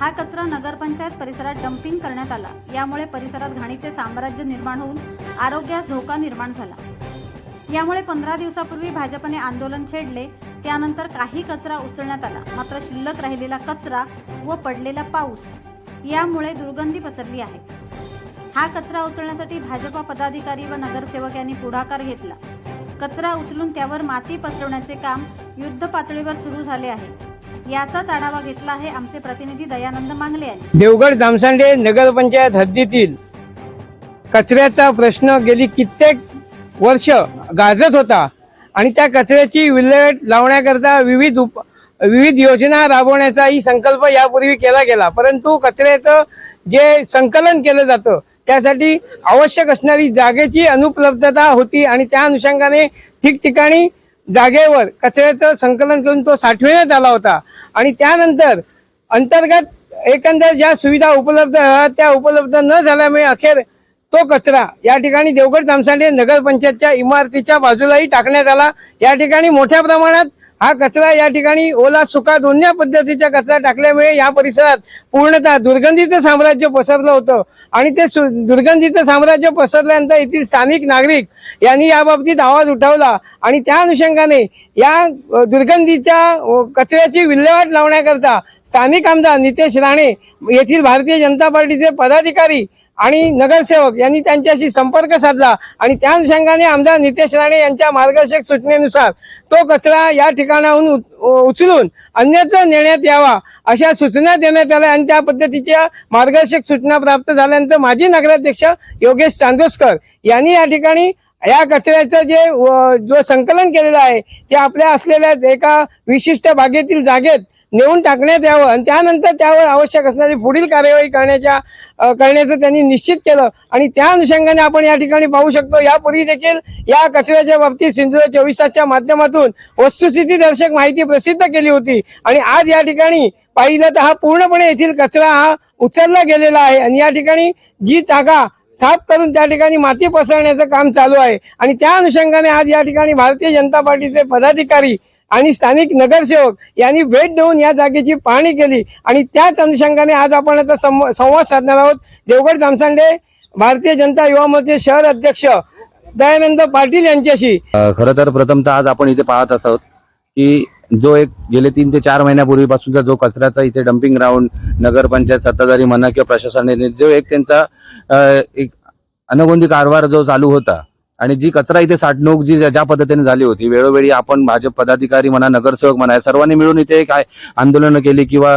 हा कचरा नगरपंचायत परिसरात डम्पिंग करण्यात आला. यामुळे परिसरात घाणीचे साम्राज्य निर्माण होऊन आरोग्यास धोका निर्माण झाला. यामुळे पंधरा दिवसापूर्वी भाजपने आंदोलन छेडले. त्यानंतर काही कचरा उचलण्यात आला. मात्र शिल्लक राहिलेला कचरा व पडलेला पाऊस यामुळे दुर्गंधी पसरली आहे. हा कचरा उचलण्यासाठी भाजपा पदाधिकारी व नगरसेवक यांनी पुढाकार घेतला. कचरा उचलून त्यावर माती पसरवण्याचे काम युद्ध पातळीवर सुरू झाले आहे. याचाच आढावा घेतला आहे आमचे प्रतिनिधी दयानंद मांगले यांनी. देवगड जामसांडे नगरपंचायत हद्दीतील कचऱ्याचा प्रश्न गेली कित्येक वर्ष गाजत होता आणि त्या कचऱ्याची विल्हेवाट लावण्याकरता विविध उप विविध योजना राबवण्याचाही संकल्प यापूर्वी केला गेला. परंतु कचऱ्याचं जे संकलन केलं जातं त्यासाठी आवश्यक असणारी जागेची अनुपलब्धता होती आणि त्या अनुषंगाने ठिकठिकाणी जागेवर कचऱ्याचं संकलन करून तो साठविण्यात आला होता. आणि त्यानंतर अंतर्गत एकंदर ज्या सुविधा उपलब्ध त्या उपलब्ध न झाल्यामुळे अखेर तो कचरा या ठिकाणी देवगड जामसाडे नगरपंचायतच्या इमारतीच्या बाजूलाही टाकण्यात आला. या ठिकाणी मोठ्या प्रमाणात हा कचरा या ठिकाणी ओला सुका दोन्ही पद्धतीचा कचरा टाकल्यामुळे या परिसरात पूर्णतः दुर्गंधीचं साम्राज्य पसरलं होतं. आणि ते सु- दुर्गंधीचं साम्राज्य पसरल्यानंतर येथील स्थानिक नागरिक यांनी याबाबतीत आवाज उठवला. आणि त्या अनुषंगाने या दुर्गंधीच्या कचऱ्याची विल्हेवाट लावण्याकरता स्थानिक आमदार नितेश राणे येथील भारतीय जनता पार्टीचे पदाधिकारी आणि नगरसेवक यांनी त्यांच्याशी संपर्क साधला आणि त्या अनुषंगाने आमदार नितेश राणे यांच्या मार्गदर्शक सूचनेनुसार तो कचरा या ठिकाणाहून उचलून अन्यत्र नेण्यात यावा अशा सूचना देण्यात आल्या आणि त्या पद्धतीच्या मार्गदर्शक सूचना प्राप्त झाल्यानंतर माजी नगराध्यक्ष योगेश चांदोसकर यांनी या ठिकाणी या कचऱ्याचं जे जो संकलन केलेलं आहे ते आपल्या असलेल्या एका विशिष्ट बागेतील जागेत नेऊन टाकण्यात यावं आणि त्यानंतर त्यावर आवश्यक असणारी पुढील कार्यवाही करण्याच्या करण्याचं त्यांनी निश्चित केलं. आणि त्या अनुषंगाने आपण या ठिकाणी पाहू शकतो यापूर्वी देखील या कचऱ्याच्या बाबतीत सिंधुदुर्ग चोवीस तासच्या माध्यमातून वस्तुस्थिती दर्शक माहिती प्रसिद्ध केली होती. आणि आज या ठिकाणी पाहिलं तर हा पूर्णपणे येथील कचरा हा उचलला गेलेला आहे. आणि या ठिकाणी जी जागा साफ करून त्या ठिकाणी माती पसरण्याचं काम चालू आहे. आणि त्या अनुषंगाने आज या ठिकाणी भारतीय जनता पार्टीचे पदाधिकारी आणि स्थानिक नगरसेवक यांनी भेट देऊन या जागेची पाहणी केली. आणि त्याच अनुषंगाने आज आपण आता संवाद साधणार आहोत. देवगड जामसांडे भारतीय जनता युवा मोर्चे शहर अध्यक्ष दयानंद पाटील यांच्याशी. खरं तर प्रथमतः आज आपण इथे पाहत असत की जो एक गेले तीन ते चार महिन्यापूर्वीपासूनचा जो कचऱ्याचा इथे डम्पिंग ग्राउंड नगरपंचायत सत्ताधारी म्हणा किंवा प्रशासनाने जो एक त्यांचा एक अनगोंदी कारभार जो चालू होता आणि जी कचरा इथे साठणूक जी ज्या पद्धतीने झाली होती वेळोवेळी आपण भाजप पदाधिकारी म्हणा नगरसेवक म्हणा सर्वांनी मिळून इथे एक आंदोलनं केली किंवा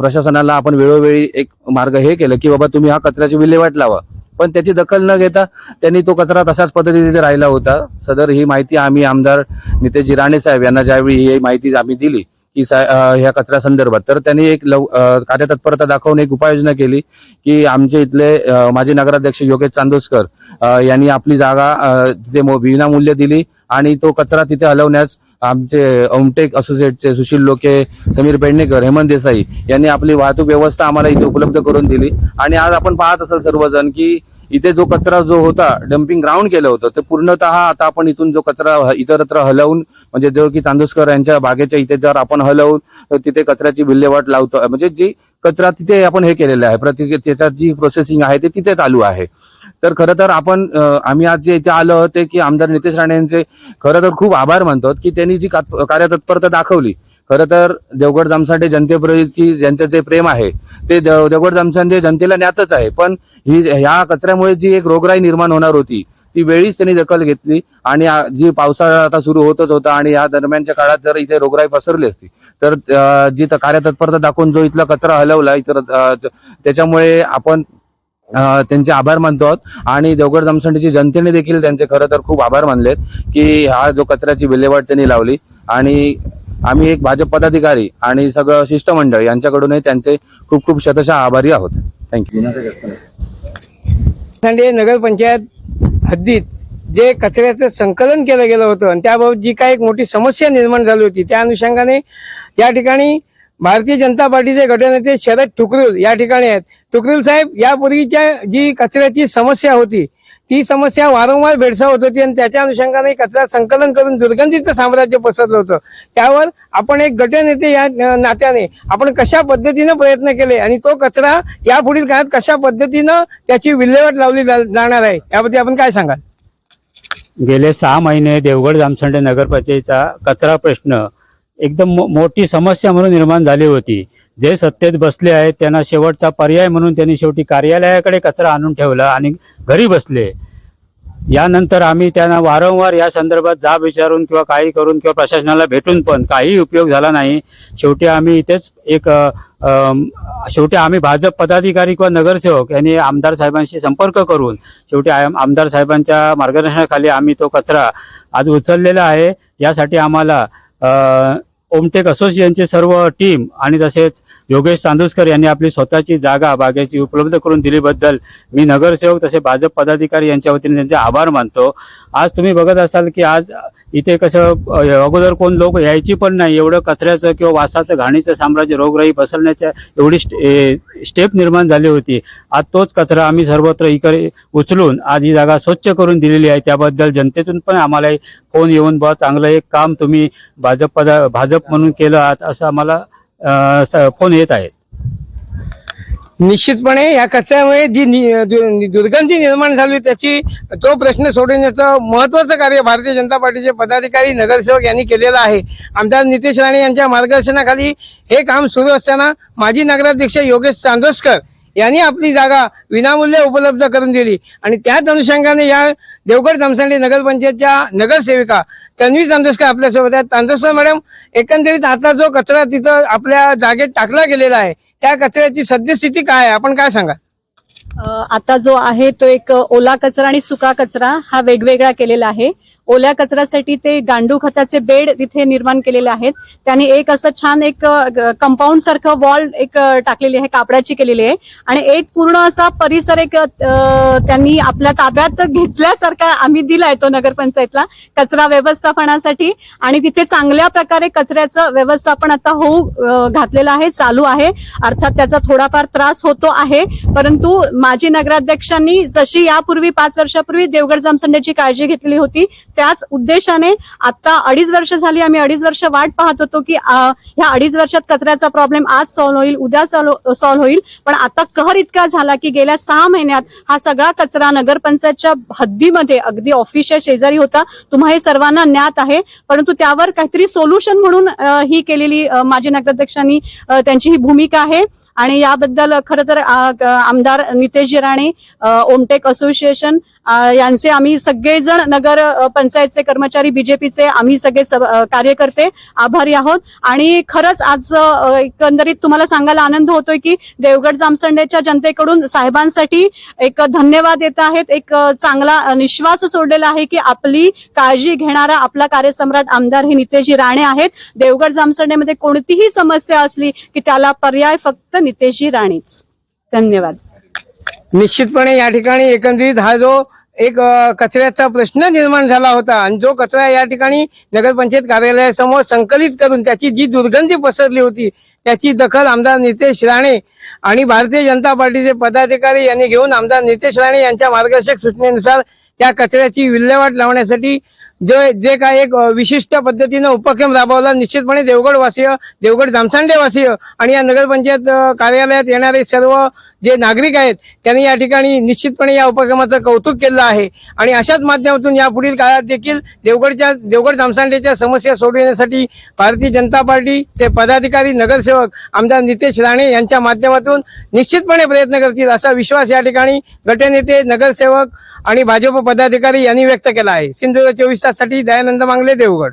प्रशासनाला आपण वेळोवेळी एक मार्ग हे केलं की बाबा तुम्ही हा कचऱ्याची विल्हेवाट लावा. पण त्याची दखल न घेता त्यांनी तो कचरा तशाच पद्धतीने तिथे राहिला होता. सदर ही माहिती आम्ही आमदार नितेशजी राणे साहेब यांना ज्यावेळी ही माहिती आम्ही दिली की ह्या कचऱ्या संदर्भात. तर त्यांनी एक लव कार्यतत्परता दाखवून एक उपाययोजना केली की आमचे इथले माजी नगराध्यक्ष योगेश चांदोसकर यांनी आपली जागा तिथे विनामूल्य दिली आणि तो कचरा तिथे हलवण्यास आमचे ओमटेक असोसिएटचे सुशील लोके समीर पेडणेकर हेमंत देसाई यांनी आपली वाहतूक व्यवस्था आम्हाला इथे उपलब्ध करून दिली. आणि आज आपण पाहत असाल सर्वजण की इथे जो कचरा जो होता डम्पिंग ग्राउंड केलं होतं ते पूर्णतः आता आपण इथून जो कचरा इतरत्र हलवून म्हणजे जो की चांदोसकर यांच्या बागेच्या इथे जर आपण हलवून तिथे कचऱ्याची विल्हेवाट लावतो. म्हणजे जी कचरा तिथे आपण हे केलेलं आहे प्रति त्याच्यात जी प्रोसेसिंग आहे ते तिथे चालू आहे. तर खरं तर आपण आम्ही आज जे इथे आलो होते की आमदार नितेश राणे यांचे खरं तर खूप आभार मानतो की त्यांनी जी कार्यतत्परता दाखवली खरं तर देवगड जामसांडे जनतेप्रती ज्यांचं जे प्रेम आहे ते देव- देवगड जामसांडे जनतेला ज्ञातच आहे. पण ही ह्या कचऱ्यामुळे जी एक रोगराई निर्माण होणार होती ती वेळीच त्यांनी दखल घेतली आणि जी पावसाळा आता सुरू होतच होता आणि या दरम्यानच्या काळात जर इथे रोगराई पसरली असती तर जी कार्यतत्परता दाखवून जो इथला कचरा हलवला इतर त्याच्यामुळे आपण त्यांचे आभार मानतो आहोत आणि देवगड जामसंडीची जनतेने देखील त्यांचे खरं तर खूप आभार मानलेत की हा जो कचऱ्याची विल्हेवाट त्यांनी लावली. आणि आम्ही एक भाजप पदाधिकारी आणि सगळं शिष्टमंडळ यांच्याकडूनही त्यांचे खूप खूप शतशः आभारी आहोत. थँक्यू नगरपंचायत हद्दीत जे कचऱ्याचं संकलन केलं गेलं होतं आणि त्याबाबत जी काही एक मोठी समस्या निर्माण झाली होती त्या अनुषंगाने या ठिकाणी भारतीय जनता पार्टीचे गटनेते शरद ठुकरुल या ठिकाणी आहेत. ठुकरुल साहेब यापूर्वीच्या जी कचऱ्याची समस्या होती ती समस्या वारंवार भेडसावत होती आणि त्याच्या अनुषंगाने कचरा संकलन करून दुर्गंधीचं साम्राज्य पसरलं होतं. त्यावर आपण एक गटनेते या नात्याने आपण कशा पद्धतीनं प्रयत्न केले आणि तो कचरा या पुढील काळात कशा पद्धतीनं त्याची विल्हेवाट लावली जा- जाणार आहे याबद्दल आपण काय सांगाल? गेले सहा महिने देवगड जामसंडे नगरपंचायतीचा कचरा प्रश्न एकदम मो- मोठी समस्या म्हणून निर्माण झाली होती. जे सत्तेत बसले आहेत त्यांना शेवटचा पर्याय म्हणून त्यांनी शेवटी कार्यालयाकडे कचरा आणून ठेवला आणि घरी बसले. यानंतर आम्ही त्यांना वारंवार या संदर्भात जाब विचारून किंवा काही करून किंवा प्रशासनाला भेटून पण काही उपयोग झाला नाही. शेवटी आम्ही इथेच एक शेवटी आम्ही भाजप पदाधिकारी किंवा नगरसेवक यांनी आमदार साहेबांशी संपर्क करून शेवटी आमदार साहेबांच्या मार्गदर्शनाखाली आम्ही तो कचरा आज उचललेला आहे. यासाठी आम्हाला 呃 ओमटेक असोसिएशनचे सर्व टीम आणि तसेच योगेश चांदुसकर यांनी आपली स्वतःची जागा बागेची उपलब्ध करून दिलीबद्दल मी नगरसेवक तसे भाजप पदाधिकारी यांच्या वतीने त्यांचे आभार मानतो. आज तुम्ही बघत असाल की आज इथे कसं अगोदर कोण लोक यायची पण नाही. एवढं कचऱ्याचं किंवा वासाचं घाणीचं साम्राज्य रोगराई पसरण्याच्या एवढी स्टे- स्टेप निर्माण झाली होती. आज तोच कचरा आम्ही सर्वत्र इकडे उचलून आज ही जागा स्वच्छ करून दिलेली आहे. त्याबद्दल जनतेतून पण आम्हाला एक फोन येऊन बा चांगलं एक काम तुम्ही भाजप पदा भाजप म्हणून केलं आहात असं आम्हाला फोन येत आहेत. निश्चितपणे या कचऱ्यामुळे जी नि- दुर्गंधी निर्माण झाली त्याची तो प्रश्न सोडवण्याचं महत्वाचं कार्य भारतीय जनता पार्टीचे पदाधिकारी नगरसेवक यांनी केलेलं आहे. आमदार नितेश राणे यांच्या मार्गदर्शनाखाली हे काम सुरू असताना माजी नगराध्यक्ष योगेश चांदोसकर यांनी आपली जागा विनामूल्य उपलब्ध करून दिली. आणि त्याच अनुषंगाने या देवगड जमसांडी नगरपंचायतच्या नगरसेविका तन्वी चांदोसकर आपल्यासोबत आहे चांदोसकर मॅडम एकंदरीत आता जो कचरा तिथं आपल्या जागेत टाकला गेलेला आहे त्या कचऱ्याची सद्यस्थिती काय आहे? आपण काय सांगा आता जो आहे तो एक ओला कचरा आणि सुका कचरा हा वेगवेगळा केलेला आहे. ओल्या कचऱ्यासाठी ते गांडू खताचे बेड तिथे निर्माण केलेले आहेत. त्यांनी एक असं छान एक कंपाऊंड सारखं वॉल एक टाकलेली आहे कापडाची केलेली आहे. आणि एक पूर्ण असा परिसर एक त्यांनी आपल्या ताब्यात घेतल्यासारखा आम्ही दिलाय तो नगरपंचायतला कचरा व्यवस्थापनासाठी. आणि तिथे चांगल्या प्रकारे कचऱ्याचं व्यवस्थापन आता होऊ घातलेलं आहे चालू आहे. अर्थात त्याचा थोडाफार त्रास होतो आहे. परंतु माजी नगराध्यक्षांनी जशी यापूर्वी पाच वर्षापूर्वी देवगड जामसंड्याची काळजी घेतलेली होती त्याच उद्देशाने आता अडीच वर्ष झाली आम्ही अडीच वर्ष वाट पाहत होतो की ह्या अडीच वर्षात कचऱ्याचा प्रॉब्लेम आज सॉल्व्ह होईल उद्या सॉल्व्ह हो, होईल. पण आता कहर इतका झाला की गेल्या सहा महिन्यात हा सगळा कचरा नगरपंचायतच्या हद्दीमध्ये अगदी ऑफिसच्या शेजारी होता. तुम्हा हे सर्वांना ज्ञात आहे. परंतु त्यावर काहीतरी सोल्युशन म्हणून ही केलेली माजी नगराध्यक्षांनी त्यांची ही भूमिका आहे. आणि याबद्दल खरं तर आमदार नितेशजी राणे ओमटेक असोसिएशन यांचे आम्ही सगळेजण नगर पंचायतचे कर्मचारी बीजेपीचे आम्ही सगळे कार्यकर्ते आभारी आहोत. आणि खरंच आज एकंदरीत तुम्हाला सांगायला आनंद होतोय की देवगड जामसंडेच्या जनतेकडून साहेबांसाठी एक धन्यवाद येत आहेत. एक चांगला निश्वास सोडलेला आहे की आपली काळजी घेणारा आपला कार्यसम्राट आमदार हे नितेशजी राणे आहेत. देवगड जामसंडेमध्ये कोणतीही समस्या असली की त्याला पर्याय फक्त नितेशजी राणेच. धन्यवाद. निश्चितपणे या ठिकाणी एकंदरीत हा जो एक कचऱ्याचा प्रश्न निर्माण झाला होता आणि जो कचरा या ठिकाणी नगरपंचायत कार्यालयासमोर संकलित करून त्याची जी दुर्गंधी पसरली होती त्याची दखल आमदार नितेश राणे आणि भारतीय जनता पार्टीचे पदाधिकारी यांनी घेऊन आमदार नितेश राणे यांच्या मार्गदर्शक सूचनेनुसार त्या कचऱ्याची विल्हेवाट लावण्यासाठी जे जे काय एक विशिष्ट पद्धतीनं उपक्रम राबवला निश्चितपणे देवगडवासीय देवगड जामसांडेवासीय आणि या नगरपंचायत कार्यालयात येणारे सर्व जे नागरिक आहेत त्यांनी या ठिकाणी निश्चितपणे या उपक्रमाचं कौतुक केलं आहे. आणि अशाच माध्यमातून यापुढील काळात देखील देवगडच्या देवगड जामसांडेच्या समस्या सोडविण्यासाठी भारतीय जनता पार्टीचे पदाधिकारी नगरसेवक आमदार नितेश राणे यांच्या माध्यमातून निश्चितपणे प्रयत्न करतील असा विश्वास या ठिकाणी गटनेते नगरसेवक आणि भाजप पदाधिकारी यांनी व्यक्त केला आहे. सिंधुदुर्ग चोवीस ताससाठी दयानंद मांगले देवगड.